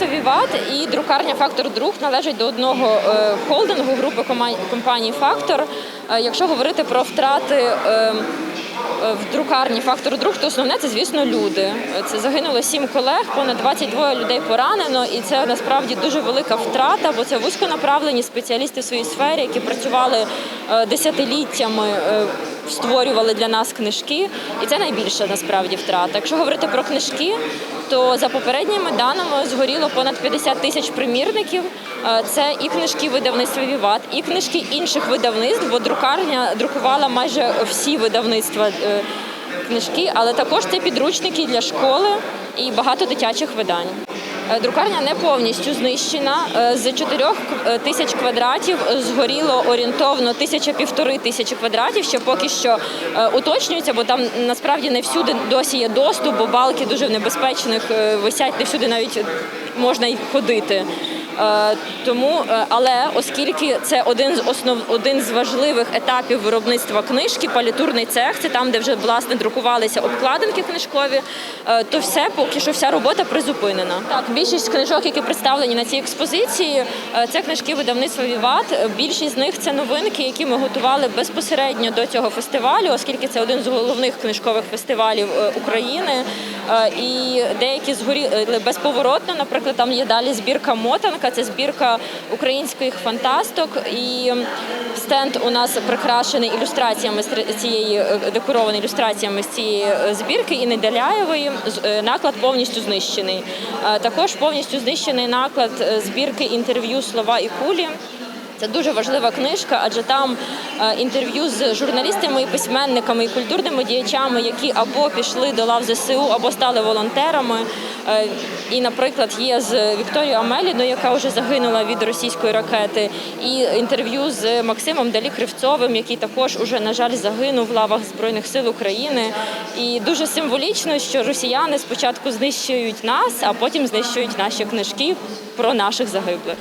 Видавництво Віват і друкарня Фактор Друк належать до одного е, холдингу групи компаній Фактор. Е, Якщо говорити про втрати е, в друкарні Фактор Друк, то основне це, звісно, люди. Це загинуло сім колег, понад 22 людей поранено, і це насправді дуже велика втрата, бо це вузьконаправлені спеціалісти в своїй сфері, які працювали десятиліттями. Створювали для нас книжки, і це найбільша насправді втрата. Якщо говорити про книжки, то за попередніми даними згоріло понад 50 тисяч примірників. Е, Це і книжки видавництва Віват, і книжки інших видавництв, бо друкарня друкувала майже всі видавництва е, книжки, але також це підручники для школи і багато дитячих видань. Е, Друкарня не повністю знищена. Е, З 4 тисяч квадратів згоріло орієнтовно тисяча півтори тисячі квадратів, що поки що е, уточнюється, бо там насправді не всюди досі є доступ, бо балки дуже в небезпечних е, висять, не всюди навіть можна й ходити. Е, Тому, е, але оскільки це один з основ один з важливих етапів виробництва книжки, палітурний цех, це там, де вже власне друкувалися обкладинки книжкові, е, то все поки що вся робота призупинена. Так, більшість книжок, які представлені на цій експозиції, це книжки видавництва Віват. Більшість з них це новинки, які ми готували безпосередньо до цього фестивалю, оскільки це один з головних книжкових фестивалів України. І деякі згоріли безповоротно. Наприклад, там є далі збірка Мотанка, це збірка українських фантасток. І стенд у нас прикрашений ілюстраціями з цієї е, декорований ілюстраціями з цієї е, збірки і Недаляєвої. Е, Наклад повністю знищений. Також повністю знищений наклад збірки інтерв'ю Слова і кулі. Це дуже важлива книжка, адже там е, інтерв'ю з журналістами і письменниками і культурними діячами, які або пішли до лав ЗСУ, або стали волонтерами. Е, І, наприклад, є з Вікторією Амеліною, яка вже загинула від російської ракети, і інтерв'ю з Максимом Далі Кривцовим, який також уже, на жаль, загинув в лавах Збройних сил України. І дуже символічно, що росіяни спочатку знищують нас, а потім знищують наші книжки про наших загиблих.